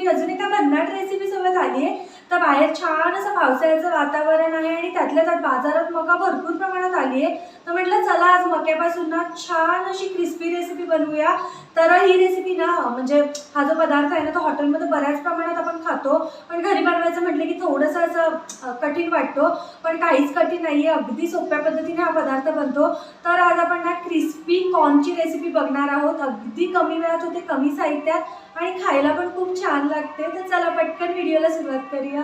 मी अजून एका भन्नाट रेसिपी सोबत आली आहे तर बाहेर छान असं पावसाळ्याचं वातावरण आहे आणि त्यातल्या त्यात बाजारात मका भरपूर प्रमाणात आली आहे म्हटलं चला आज मक्यापासून ना छान अशी क्रिस्पी रेसिपी बनवूया. तर ही रेसिपी ना म्हणजे हा जो पदार्थ आहे ना तो हॉटेलमध्ये बऱ्याच प्रमाणात आपण खातो. पण घरी बनवायचं म्हटलं की थोडंसं असं कठीण वाटतो. पण काहीच कठीण नाही आहे अगदी सोप्या पद्धतीने हा पदार्थ बनतो. तर आज आपण ना क्रिस्पी कॉर्नची रेसिपी बघणार आहोत. अगदी कमी वेळात होते कमी साहित्यात. आणि खायला पण खूप छान लागते. तर चला पटकन व्हिडिओला सुरुवात करूया.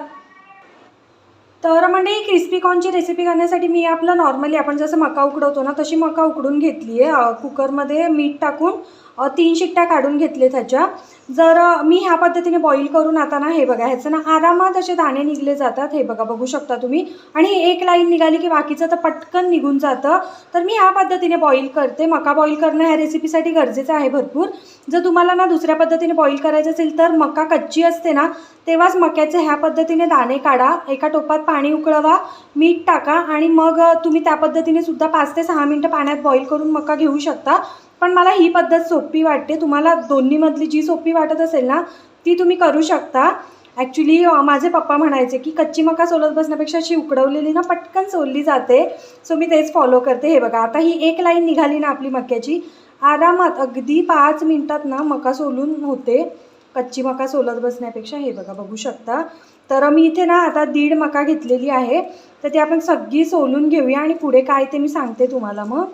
तर म्हणजे क्रिस्पी कॉर्नची रेसिपी करण्यासाठी मी आपलं नॉर्मली आपण जसं मका उकडवतो ना तशी मका उकडून घेतली आहे कुकरमध्ये मीठ टाकून तीन शिट्ट्या काढून घेतले त्याच्या. जर मी ह्या पद्धतीने बॉईल करून आता ना हे बघा ह्याचं ना आरामात असे दाणे निघले जातात हे बघा बघू शकता तुम्ही. आणि एक लाईन निघाली की बाकीचं तर पटकन निघून जातं. तर मी ह्या पद्धतीने बॉईल करते. मका बॉईल करणं ह्या रेसिपीसाठी गरजेचं आहे भरपूर. जर तुम्हाला ना दुसऱ्या पद्धतीने बॉईल करायचं असेल तर मका कच्ची असते ना तेव्हाच मक्याचे ह्या पद्धतीने दाणे काढा. एका टोपात पाणी उकळवा मीठ टाका आणि मग तुम्ही त्या पद्धतीने सुद्धा पाच ते सहा मिनटं पाण्यात बॉईल करून मका घेऊ शकता. पण मला ही पद्धत सोपी वाटते. तुम्हाला दोन्हीमधली जी सोपी वाटत असेल ना ती तुम्ही करू शकता. ॲक्च्युली माझे पप्पा म्हणायचे की कच्ची मका सोलत बसण्यापेक्षा अशी उकडवलेली ना पटकन सोलली जाते. सो मी तेच फॉलो करते. हे बघा आता ही एक लाईन निघाली ना आपली मक्याची. आरामात अगदी पाच मिनटात ना मका सोलून होते. कच्ची मका सोलत बसण्यापेक्षा हे बघा बघू शकता. तर मी इथे ना आता दीड मका घेतलेली आहे. तर ती आपण सगळी सोलून घेऊया आणि पुढे काय ते मी सांगते तुम्हाला मग.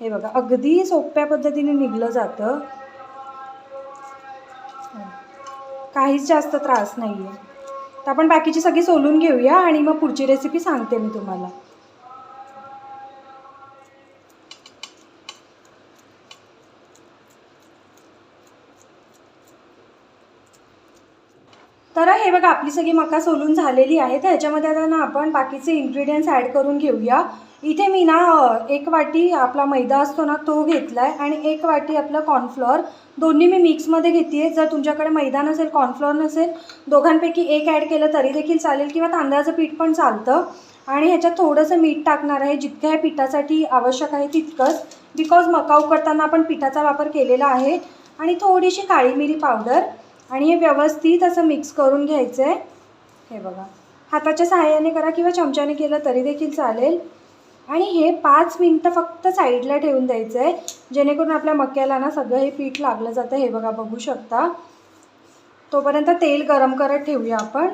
हे बघा अगदी सोप्या पद्धतीने निघलं जातं. काहीच जास्त त्रास नाही आहे तर आपण बाकीची सगळी सोलून घेऊया आणि मग पुढची रेसिपी सांगते मी तुम्हाला. तर हे बघा आपली सगळी मका सोलून झालेली आहे. तर ह्याच्यामध्ये आता ना आपण बाकीचे इन्ग्रेडियंट्स ॲड करून घेऊया. इथे मी ना एक वाटी आपला मैदा असतो ना तो घेतला आहे आणि एक वाटी आपलं कॉर्नफ्लॉर दोन्ही मी मिक्समध्ये घेते आहे जर तुमच्याकडे मैदा नसेल कॉर्नफ्लॉर नसेल दोघांपैकी एक ॲड केलं तरी देखील चालेल किंवा तांदळाचं पीठ पण चालतं. आणि ह्याच्यात थोडंसं मीठ टाकणार आहे. जितकं ह्या पिठासाठी आवश्यक आहे तितकंच. बिकॉज मका उकडताना आपण पिठाचा वापर केलेला आहे. आणि थोडीशी काळी मिरी पावडर आणि हे व्यवस्थित असं मिक्स करून घ्यायचं आहे हे बघा. हाताच्या सहाय्याने करा किंवा चमच्याने केलं तरी देखील चालेल. आणि हे पाच मिनटं फक्त साईडला ठेवून द्यायचं आहे जेणेकरून आपल्या मक्याला ना सगळं हे पीठ लागलं जातं हे बघा बघू शकता. तोपर्यंत तेल गरम करत ठेवूया आपण.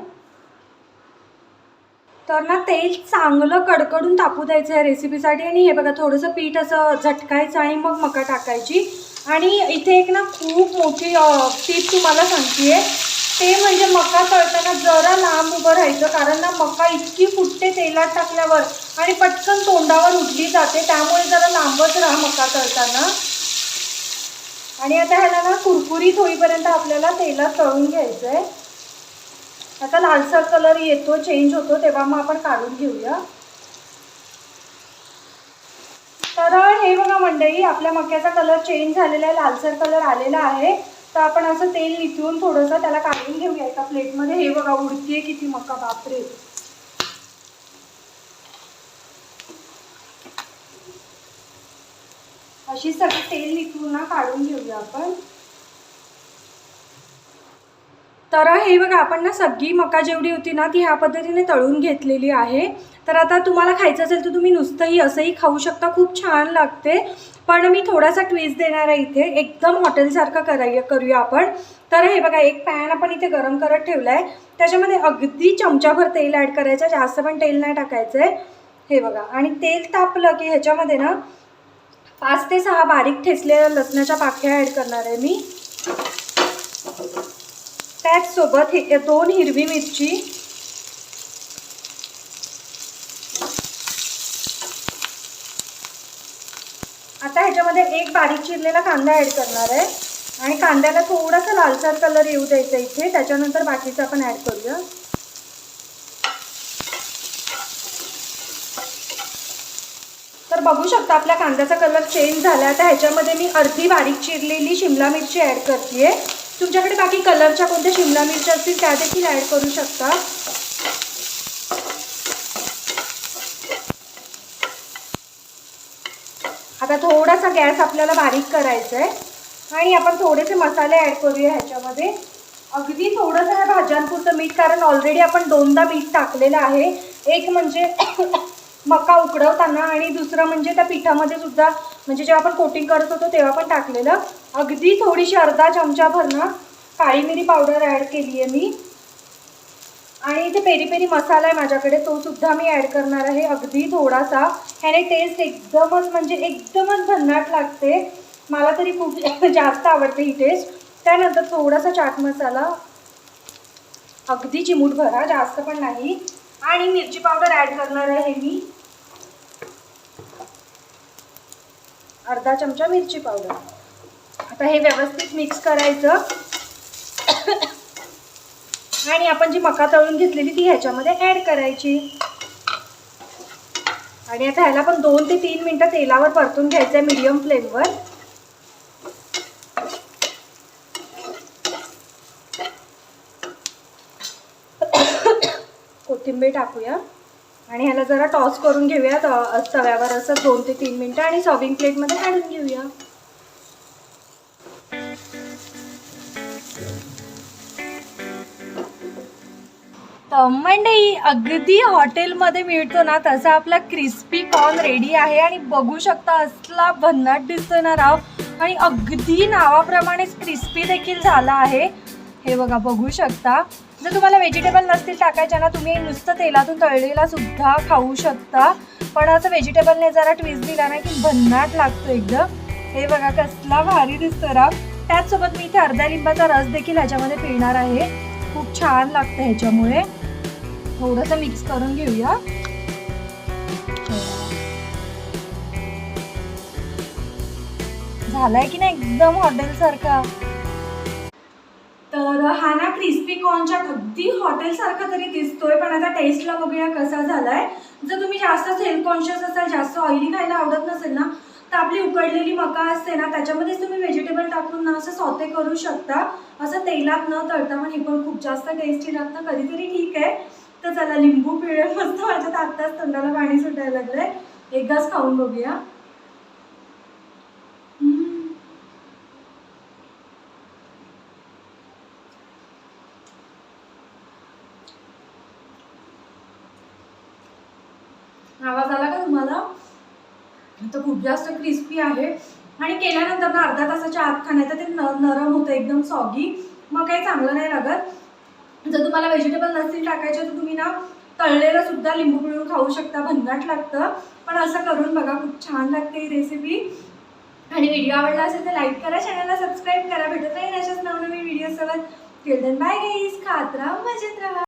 तर ना तेल चांगलं कडकडून तापू द्यायचं आहे रेसिपीसाठी. आणि हे बघा थोडंसं पीठ असं झटकायचं आणि मग मका टाकायची. आणि इथे एक ना खूप मोठी टीप तुम्हाला सांगते ते म्हणजे मका तळताना जर उभं राहायचं. कारण ना मका इतकी फुटते तेलात टाकल्यावर आणि पटकन तोंडावर उडली जाते. त्यामुळे जरा लांबच राहा मका तळताना. आणि आता ह्याला ना कुरकुरीत होईपर्यंत आपल्याला तेलात तळून घ्यायचं आहे आता लालसर कलर येतो चेंज होतो तेव्हा मग आपण काढून घेऊया. तर हे बघा मंडळी आपल्या मक्याचा कलर चेंज झालेला आहे लालसर कलर आलेला आहे. तर आपण असं तेल निथळून थोडंसं त्याला काढून घेऊया एका प्लेटमध्ये. हे बघा उडतीये किती मका बापरे. अशी सगळी तेल निथळून ना काढून घेऊया आपण. तर हे बघा आपण ना सगळी मका जेवढी होती ना ती ह्या पद्धतीने तळून घेतलेली आहे. तर आता तुम्हाला खायचं असेल तर तुम्ही नुसतंही असंही खाऊ शकता. खूप छान लागते. पण मी थोडासा ट्विस्ट देणार आहे इथे. एकदम हॉटेलसारखं कराय करूया आपण. तर हे बघा एक पॅन आपण इथे गरम करत ठेवला आहे त्याच्यामध्ये अगदी चमच्याभर तेल ॲड करायचं. जास्त पण तेल नाही टाकायचं आहे हे बघा. आणि तेल तापलं की ह्याच्यामध्ये ना पाच ते सहा बारीक ठेचलेल्या लसणाच्या पाख्या ॲड करणार आहे मी. त्याचसोबत हे दोन हिरवी मिरची आता ह्याच्यामध्ये एक बारीक चिरलेला कांदा ॲड करणार आहे. आणि कांद्याला थोडासा लालसर कलर येऊ द्यायचा इथे. त्याच्यानंतर बाकीचं आपण ॲड करूया. तर बघू शकता आपल्या कांद्याचा कलर चेंज झाला आता ह्याच्यामध्ये मी अर्धी बारीक चिरलेली शिमला मिरची ॲड करते तुमच्याकडे बाकी कलरच्या कोणत्या शिमला मिरच्या असतील त्या देखील ॲड करू शकता. आता थोडासा गॅस आपल्याला बारीक करायचा आहे. आणि आपण थोडेसे मसाले ॲड करूया ह्याच्यामध्ये. अगदी थोडंसं ह्या भाज्यांपुरतं मीठ कारण ऑलरेडी आपण दोनदा मीठ टाकलेलं आहे. एक म्हणजे मका उकडवताना आणि दुसरं म्हणजे त्या पिठामध्ये सुद्धा म्हणजे जेव्हा आपण कोटिंग करत होतो तेव्हा पण टाकलेलं. अगदी थोडीशी अर्धा चमचाभर ना काळी मिरी पावडर ॲड केली आहे मी. आणि इथे पेरी पेरी मसाला आहे माझ्याकडे तो सुद्धा मी ॲड करणार आहे. अगदी थोडासा. ह्याने टेस्ट एकदमच म्हणजे एकदमच भन्नाट लागते. मला तरी खूप जास्त आवडते ही टेस्ट त्यानंतर थोडासा चाट मसाला. अगदी चिमूट भरा जास्त पण नाही. आणि मिरची पावडर ॲड करणार आहे मी. अर्धा चमचा मिरची पावडर. आता हे व्यवस्थित मिक्स करायचं. आणि आपण जी मका तळून घेतलेली ती ह्याच्यामध्ये ॲड करायची. आणि आता ह्याला पण दोन ते तीन मिनटं तेलावर परतून घ्यायचं आहे मीडियम फ्लेमवर कोथिंबीर टाकूया. आणि ह्याला जरा टॉस करून घेऊया त- तव्यावर असं दोन ते तीन मिनटं आणि सॉविंग प्लेटमध्ये काढून घेऊया. मंडई अगदी हॉटेलमध्ये मिळतो ना तसा आपला क्रिस्पी कॉर्न रेडी आहे. आणि बघू शकता असला भन्नाट दिसतो ना राव. आणि अगदी नावाप्रमाणेच क्रिस्पी देखील झाला आहे. हे बघा बघू शकता. जर तुम्हाला व्हेजिटेबल नसतील टाकायच्या ना तुम्ही नुसतं तेलातून तळलेला सुद्धा खाऊ शकता. पण असं व्हेजिटेबलने जरा ट्विस्ट दिला ना की भन्नाट लागतो एकदम. हे बघा कसला भारी दिसतो राव. त्याचसोबत मी इथे अर्ध्या लिंबाचा रस देखील ह्याच्यामध्ये पिणार आहे. खूप छान लागतं ह्याच्यामुळे. थोडंसं मिक्स करून घेऊया. झालाय की नाही एकदम हॉटेलसारखा तर हा ना क्रिस्पी कॉर्नच्या अगदी हॉटेलसारखा तरी दिसतोय पण आता टेस्टला बघूया कसा झालाय. जर तुम्ही जास्त हेल्थ कॉन्शियस असाल जास्त ऑइली खायला आवडत नसेल ना तर आपली उकडलेली मका असते ना त्याच्यामध्येच तुम्ही व्हेजिटेबल टाकून ना असं सॉते करू शकता. असं तेलात न तळता पण हे पण खूप जास्त टेस्टी लागतं कधीतरी ठीक आहे. तर चला लिंबू पिळे मस्त माझ्या आत्ताच तोंडाला पाणी सुटायला लागलंय. एकदाच खाऊन बघूया. आवाज आला का तुम्हाला? तर खूप जास्त क्रिस्पी आहे. आणि केल्यानंतर ना अर्धा तासाच्या आत खाण्यात ते न नरम होतं एकदम सॉगी मग काही चांगलं नाही लागत. जर तुम्हाला व्हेजिटेबल नसतील टाकायचे तर तुम्ही ना तळलेलं सुद्धा लिंबू पिळून खाऊ शकता भन्नाट लागतं. पण असं करून बघा खूप छान लागते ही रेसिपी आणि व्हिडिओ आवडला असेल तर लाईक करा चॅनलला सबस्क्राईब करा. भेटत राहील अशाच नवनवीन व्हिडिओसोबत केलं बाय गाईज खात राहा मजेत राहा.